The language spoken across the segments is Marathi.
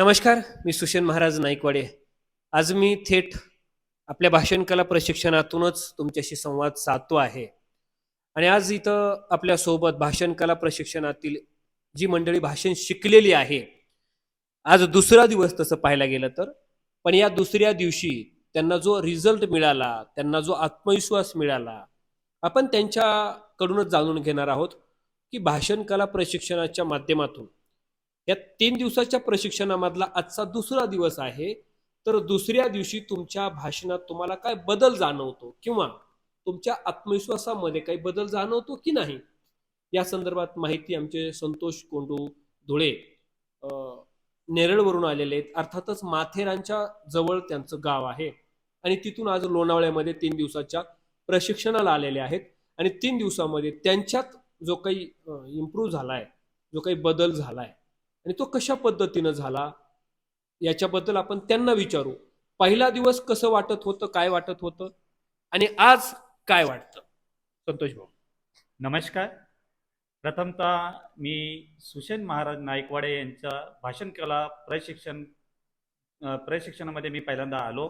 नमस्कार मी सुशन महाराज नाईकवाडे. आज मी थेट आपल्या भाषण कला प्रशिक्षणातूनच तुमच्याशी संवाद साधतो आहे. आणि आज इथं आपल्यासोबत भाषण कला प्रशिक्षणातील जी मंडळी भाषण शिकलेली आहे आज दुसरा दिवस तसं पाहायला गेलं तर पण या दुसऱ्या दिवशी त्यांना जो रिझल्ट मिळाला त्यांना जो आत्मविश्वास मिळाला आपण त्यांच्याकडूनच जाणून घेणार आहोत की भाषण कला प्रशिक्षणाच्या माध्यमातून या तीन दिवसाच्या प्रशिक्षणामधला आजचा दुसरा दिवस आहे. तर दुसऱ्या दिवशी तुमच्या भाषणात तुम्हाला काय बदल जाणवतो किंवा तुमच्या आत्मविश्वासामध्ये काही बदल जाणवतो की नाही? या संदर्भात माहिती आमचे संतोष कोंडू धुळे नेरळवरून आलेले आहेत. अर्थातच माथेरानच्या जवळ त्यांचं गाव आहे. आणि तिथून आज लोणावळ्यामध्ये तीन दिवसाच्या प्रशिक्षणाला आलेले आहेत. आणि तीन दिवसामध्ये त्यांच्यात जो काही इम्प्रूव्ह झालाय जो काही बदल झालाय आणि तो कशा पद्धतीनं झाला याच्याबद्दल आपण त्यांना विचारू. पहिला दिवस कसं वाटत होतं काय वाटत होतं आणि आज काय वाटतं? संतोष भाऊ नमस्कार. प्रथमतः मी सुशेन महाराज नाईकवाडे यांच्या भाषण कला प्रशिक्षण प्रशिक्षणामध्ये मी पहिल्यांदा आलो.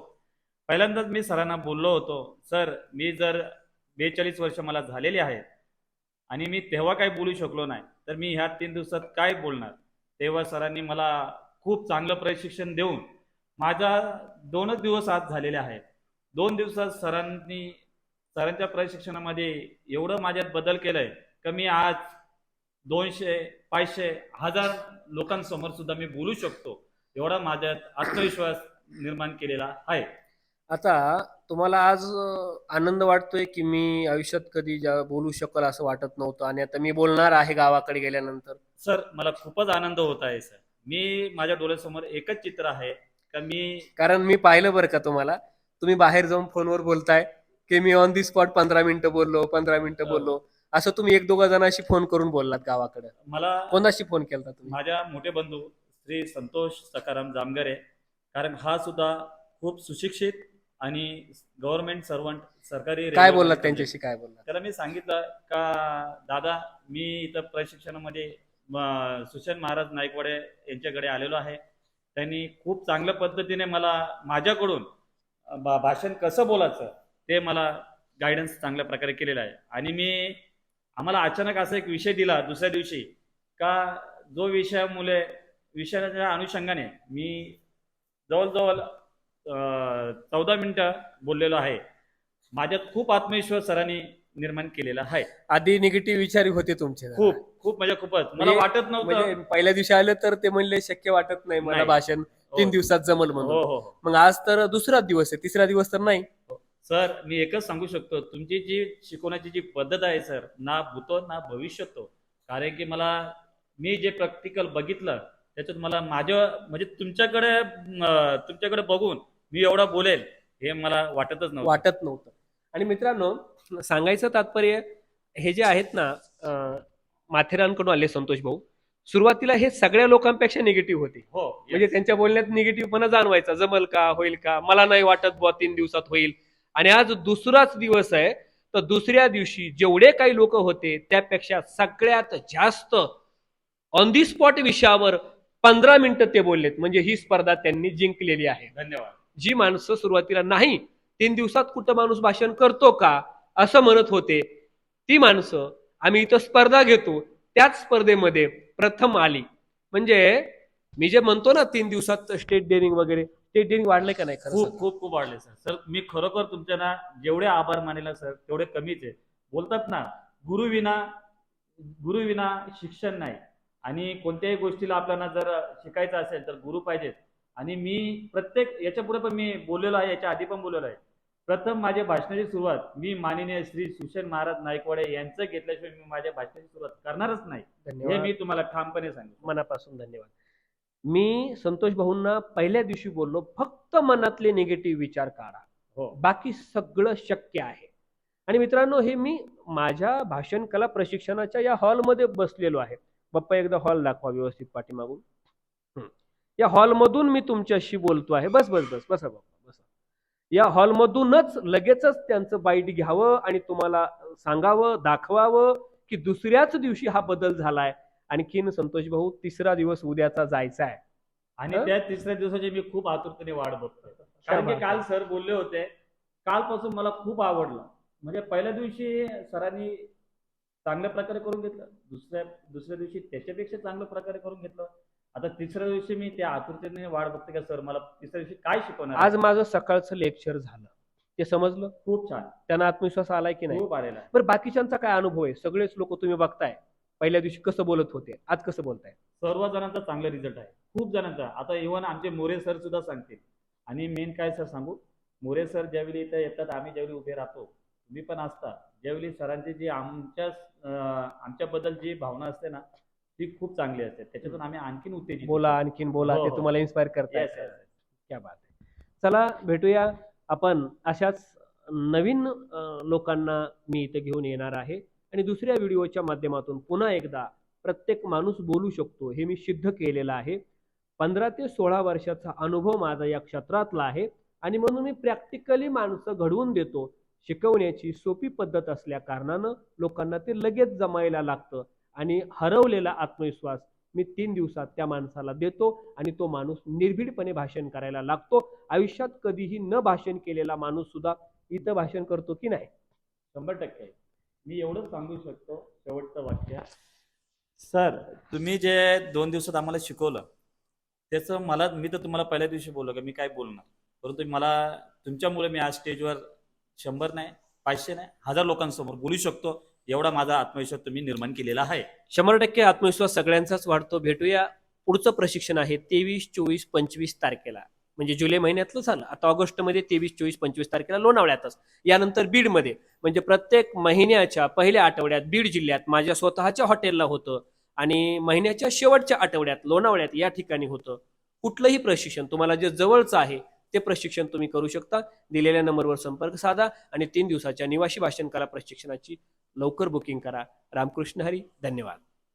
पहिल्यांदाच मी सरांना बोललो होतो सर मी जर बेचाळीस वर्ष मला झालेली आहेत आणि मी तेव्हा काय बोलू शकलो नाही तर मी ह्या तीन दिवसात काय बोलणार? तेव्हा सरांनी मला खूप चांगलं प्रशिक्षण देऊन माझा दोनच दिवस आज झालेले आहेत. दोन दिवसात सरांनी सरांच्या प्रशिक्षणामध्ये एवढं माझ्यात बदल केलंय. का मी आज दोनशे पाचशे हजार लोकांसमोर सुद्धा मी बोलू शकतो. एवढा माझ्यात आत्मविश्वास निर्माण केलेला आहे. आता तुम्हाला आज आनंद वाटतोय की मी आयुष्यात कधी ज्या बोलू शकल असं वाटत नव्हतं आणि आता मी बोलणार आहे गावाकडे गेल्यानंतर. सर मला खूपच आनंद होत आहे सर. मी माझ्या डोळ्यासमोर एकच चित्र आहे का मी कारण मी पाहिलं बरं का तुम्हाला? तुम्ही बाहेर जाऊन फोनवर बोलताय की मी ऑन दी स्पॉट पंधरा मिनिटं बोललो पंधरा मिनिटं हो. बोललो. असं तुम्ही एक दोघा जणांशी फोन करून बोललात गावाकडे. मला कोणाशी फोन केला तुम्ही? माझ्या मोठे बंधू श्री संतोष सकाराम जामगरे कारण हा सुद्धा खूप सुशिक्षित आणि गव्हर्नमेंट सर्वंट सरकारी काय बोललात मध्ये त्यांच्याशी? काय बोललात? त्याला मी सांगितलं का दादा मी इथं प्रशिक्षणामध्ये म, महाराज नाईकवाडे यांच्याकडे आलेलो आहे. त्यांनी खूप चांगल्या पद्धतीने मला माझ्याकडून भा- भाषण कसं बोलायचं ते मला गायडन्स चांगल्या प्रकारे केलेलं आहे. आणि मी आम्हाला अचानक असा एक विषय दिला दुसऱ्या दिवशी का जो विषयामुळे विषयाच्या अनुषंगाने मी जवळजवळ चौदा मिनटं बोललेलो आहे. माझ्यात खूप आत्मविश्वास सरांनी निर्माण केलेला आहे. आधी निगेटिव्ह विचार होते तुमचे. खूप खूप म्हणजे खूपच. मला म्हणजे- वाटत म्हणजे नव्हतं पहिल्या दिवशी आलं तर ते म्हणले शक्य वाटत नाही मला नाही. भाषण. हो. तीन दिवसात जमल हो म्हणून. हो हो मग आज तर दुसरा दिवस आहे. तिसरा दिवस तर नाही. सर मी एकच सांगू शकतो. तुमची जी शिकवण्याची जी पद्धत आहे सर ना भूतो ना भविष्यतो. कारण की मला मी जे प्रॅक्टिकल बघितलं त्याच्यात मला माझ्या म्हणजे तुमच्याकडे अं, तुमच्याकडे बघून मी एवढा बोलेल हे मला वाटतच नव्हतं. वाटत नव्हतं. आणि मित्रांनो सांगायचं तात्पर्य हे जे आहेत ना माथेरानकडून आले संतोष भाऊ. सुरुवातीला हे सगळ्या लोकांपेक्षा निगेटिव्ह होते. हो म्हणजे त्यांच्या बोलण्यात निगेटिव्हपणा जाणवायचा. जमल का होईल का? मला नाही वाटत बुवा तीन दिवसात होईल. आणि आज दुसराच दिवस आहे. तर दुसऱ्या दिवशी जेवढे काही लोक होते त्यापेक्षा सगळ्यात जास्त ऑन दी स्पॉट विषयावर पंधरा मिनिटं ते बोललेत. म्हणजे ही स्पर्धा त्यांनी जिंकलेली आहे. धन्यवाद. जी माणसं सुरुवातीला नाही तीन दिवसात कुठं माणूस भाषण करतो का? असं म्हणत होते. ती माणसं आम्ही इथं स्पर्धा घेतो. त्याच स्पर्धेमध्ये प्रथम आली. म्हणजे मी जे म्हणतो ना तीन दिवसात स्टेट डेअरिंग वगैरे स्टेट डेअरिंग वाढले का नाही खूप? खूप खूप वाढले सर सर मी खरोखर तुमच्या ना जेवढे आभार मानेला सर तेवढे कमीच आहे. बोलतात ना गुरु विना गुरु विना शिक्षण नाही. आणि कोणत्याही गोष्टीला आपल्याला जर शिकायचं असेल तर गुरु पाहिजेत. आणि मी प्रत्येक याच्यापुढे पण मी बोललेलो आहे याच्या आधी पण बोललेलो आहे. प्रथम माझ्या भाषणाची सुरुवात मी माननीय श्री सुषेण महाराज नाईकवाडे यांचं घेतल्याशिवाय मी माझ्या भाषणाची सुरुवात करणारच नाही. हे मी तुम्हाला ठामपणे सांगितलं. मनापासून धन्यवाद. मी संतोष भाऊंना पहिल्या दिवशी बोललो फक्त मनातले निगेटिव्ह विचार काढा. हो. बाकी सगळं शक्य आहे. आणि मित्रांनो हे मी माझ्या भाषण कला प्रशिक्षणाच्या या हॉलमध्ये बसलेलो आहे. बाप्पा एकदा हॉल दाखवा व्यवस्थित पाठीमागून. या हॉलमधून मी तुमच्याशी बोलतो आहे. बस बस बस बसा बाप्पा बसा. या हॉलमधूनच लगेचच त्यांचं बाईट घ्यावं आणि तुम्हाला सांगावं दाखवावं की दुसऱ्याच दिवशी हा बदल झालाय. आणखीन संतोष भाऊ तिसरा दिवस उद्याचा जायचा आहे. आणि? त्या तिसऱ्या दिवसाची मी खूप आतुरतेने वाट बघतोय. कारण की काल सर बोलले होते कालपासून मला खूप आवडलं. म्हणजे पहिल्या दिवशी सरांनी चांगल्या प्रकारे करून घेतलं दुसऱ्या दुसऱ्या दिवशी त्याच्यापेक्षा चांगल्या प्रकारे करून घेतलं. आता तिसऱ्या दिवशी मी त्या आतुरतेने वाट बघते का सर मला तिसऱ्या दिवशी काय शिकवणार आज माझं सकाळचं लेक्चर झालं. ते समजलं? खूप छान. त्यांना आत्मविश्वास आलाय की नाही? खूप आलेला बरं बाकीच्यांचा काय अनुभव आहे? सगळेच लोक तुम्ही बघताय. पहिल्या दिवशी कसं बोलत होते? आज कसं बोलताय? सर्व जणांचा चांगला रिझल्ट आहे. खूप जणांचा. आता इव्हन आमचे मोरे सर सुद्धा सांगतील. आणि मेन काय सर सांगू? मोरे सर ज्यावेळी इथं येतात आम्ही ज्यावेळी उभे राहतो तुम्ही पण असता. ज्यावेळी सरांची जी आमच्या अं, आमच्याबद्दल जी भावना असते ना ती खूप चांगली असते. त्याच्यातून आम्ही आणखीन उत्तेजित बोला आणखीन बोला हो, ते हो. तुम्हाला इन्स्पायर करताय Yes, yes, yes. क्या बात आहे चला भेटूया. आपण अशाच नवीन अं, लोकांना मी इथे घेऊन येणार आहे. आणि दुसऱ्या व्हिडिओच्या माध्यमातून पुन्हा एकदा प्रत्येक माणूस बोलू शकतो हे मी सिद्ध केलेलं आहे. पंधरा ते सोळा वर्षाचा अनुभव माझा या क्षेत्रातला आहे. आणि म्हणून मी प्रॅक्टिकली माणसं घडवून देतो. शिकवण्याची सोपी पद्धत असल्या कारणानं लोकांना ते लगेच जमायला लागतं. आणि हरवलेला आत्मविश्वास मी तीन दिवसात त्या माणसाला देतो आणि तो माणूस निर्भीडपणे भाषण करायला लागतो. आयुष्यात कधीही न भाषण केलेला माणूस सुद्धा इथं भाषण करतो की नाही? शंभर टक्के. मी एवढंच सांगू शकतो शेवटचं वाक्य. सर तुम्ही जे दोन दिवसात आम्हाला शिकवलं त्याचं मला मी तर तुम्हाला पहिल्या दिवशी बोललो की मी काय बोलणार परंतु मला तुमच्यामुळे मी आज स्टेजवर शंभर नाही पाचशे नाही हजार लोकांसमोर बोलू शकतो. एवढा माझा आत्मविश्वास तुम्ही निर्माण केलेला आहे. शंभर टक्के आत्मविश्वास सगळ्यांचाच वाढतो. भेटूया. पुढचं प्रशिक्षण आहे तेवीस चोवीस पंचवीस तारखेला. म्हणजे जुलै महिन्यातलं झालं. आता ऑगस्टमध्ये तेवीस चोवीस पंचवीस तारखेला लोणावळ्यातच. यानंतर बीडमध्ये. म्हणजे प्रत्येक महिन्याच्या पहिल्या आठवड्यात बीड जिल्ह्यात माझ्या स्वतःच्या हॉटेलला होतं. आणि महिन्याच्या शेवटच्या आठवड्यात लोणावळ्यात या ठिकाणी होतं. कुठलंही प्रशिक्षण तुम्हाला जे जवळचं आहे ते प्रशिक्षण तुम्ही करू शकता. दिलेल्या नंबरवर संपर्क साधा आणि तीन दिवसाच्या निवासी भाषण कला प्रशिक्षणाची लवकर बुकिंग करा. रामकृष्ण हरी धन्यवाद.